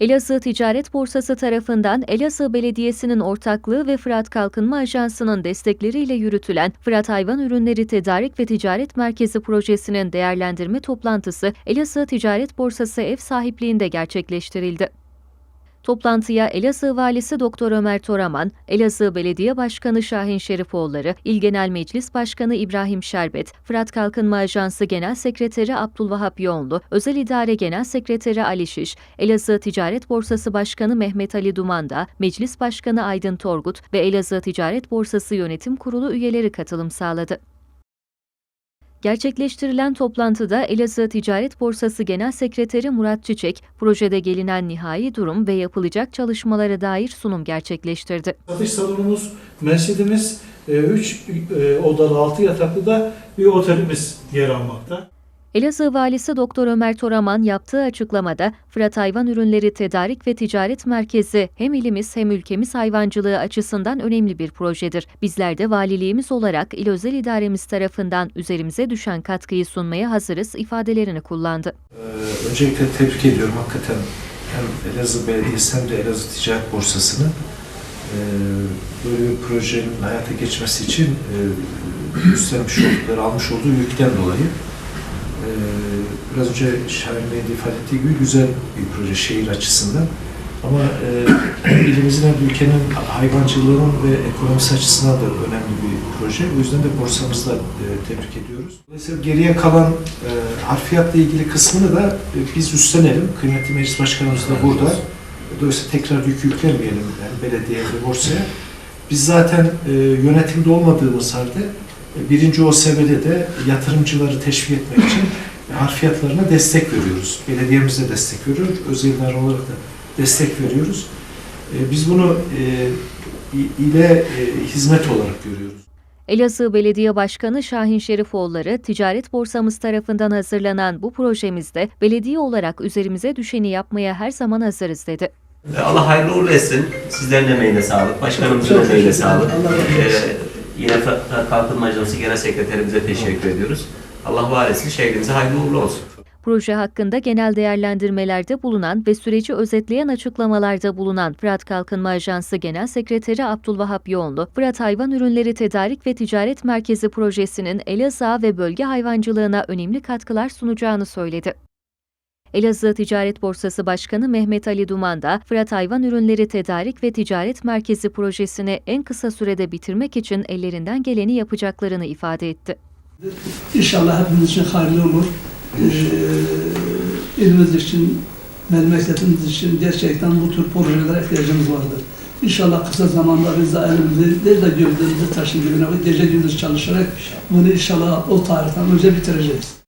Elazığ Ticaret Borsası tarafından Elazığ Belediyesi'nin ortaklığı ve Fırat Kalkınma Ajansı'nın destekleriyle yürütülen Fırat Hayvan Ürünleri Tedarik ve Ticaret Merkezi projesinin değerlendirme toplantısı Elazığ Ticaret Borsası ev sahipliğinde gerçekleştirildi. Toplantıya Elazığ Valisi Doktor Ömer Toraman, Elazığ Belediye Başkanı Şahin Şerifoğulları, İl Genel Meclis Başkanı İbrahim Şerbet, Fırat Kalkınma Ajansı Genel Sekreteri Abdülvahap Yoğunlu, Özel İdare Genel Sekreteri Ali Şiş, Elazığ Ticaret Borsası Başkanı Mehmet Ali Dumanda, Meclis Başkanı Aydın Torgut ve Elazığ Ticaret Borsası Yönetim Kurulu üyeleri katılım sağladı. Gerçekleştirilen toplantıda Elazığ Ticaret Borsası Genel Sekreteri Murat Çiçek, projede gelinen nihai durum ve yapılacak çalışmalara dair sunum gerçekleştirdi. Satış salonumuz, mescidimiz, 3 odalı 6 yataklı da bir otelimiz yer almakta. Elazığ Valisi Doktor Ömer Toraman yaptığı açıklamada Fırat Hayvan Ürünleri Tedarik ve Ticaret Merkezi hem ilimiz hem ülkemiz hayvancılığı açısından önemli bir projedir. Bizler de valiliğimiz olarak il özel idaremiz tarafından üzerimize düşen katkıyı sunmaya hazırız ifadelerini kullandı. Ee, Öncelikle tebrik ediyorum hakikaten hem Elazığ Belediyesi hem de Elazığ Ticaret Borsası'nı e, böyle bir projenin hayata geçmesi için e, üstlenmiş oldukları, almış olduğu yükten dolayı biraz önce Şahin ifade ettiği gibi güzel bir proje şehir açısından ama e, ilimizin hem ülkenin hayvancılığının ve ekonomisi açısından da önemli bir proje. O yüzden de borsamızda e, tebrik ediyoruz. Dolayısıyla geriye kalan e, harfiyatla ilgili kısmını da e, biz üstlenelim. Kıymetli Meclis Başkanımız da burada. Dolayısıyla tekrar yük yüklemeyelim yani belediyeye ve borsaya. Biz zaten e, yönetimde olmadığımız halde birinci OSB'de de yatırımcıları teşvik etmek için harfiyatlarına destek veriyoruz. Belediyemize destek veriyoruz. Özel idare olarak da destek veriyoruz. E, Biz bunu e, ile e, hizmet olarak görüyoruz. Elazığ Belediye Başkanı Şahin Şerifoğulları, Ticaret Borsamız tarafından hazırlanan bu projemizde belediye olarak üzerimize düşeni yapmaya her zaman hazırız dedi. Allah hayırlı uğurlu etsin. Sizlerin emeğine sağlık. Başkanımızın emeğine sağlık. Ee, yine Kalkınma Ajansı Genel Sekreterimize teşekkür ediyoruz. Allah var etsin. Şehrimize hayırlı uğurlu olsun. Proje hakkında genel değerlendirmelerde bulunan ve süreci özetleyen açıklamalarda bulunan Fırat Kalkınma Ajansı Genel Sekreteri Abdülvahap Yoğunlu, Fırat Hayvan Ürünleri Tedarik ve Ticaret Merkezi projesinin Elazığ ve bölge hayvancılığına önemli katkılar sunacağını söyledi. Elazığ Ticaret Borsası Başkanı Mehmet Ali Duman da Fırat Hayvan Ürünleri Tedarik ve Ticaret Merkezi projesini en kısa sürede bitirmek için ellerinden geleni yapacaklarını ifade etti. İnşallah hepimiz için hayırlı olur. Ee, ilimiz için, memleketimiz için gerçekten bu tür projelere ihtiyacımız vardır. İnşallah kısa zamanda biz de elimizi, değil de gövdemizi taşın dibine gece gündüz çalışarak bunu inşallah o tarihten önce bitireceğiz.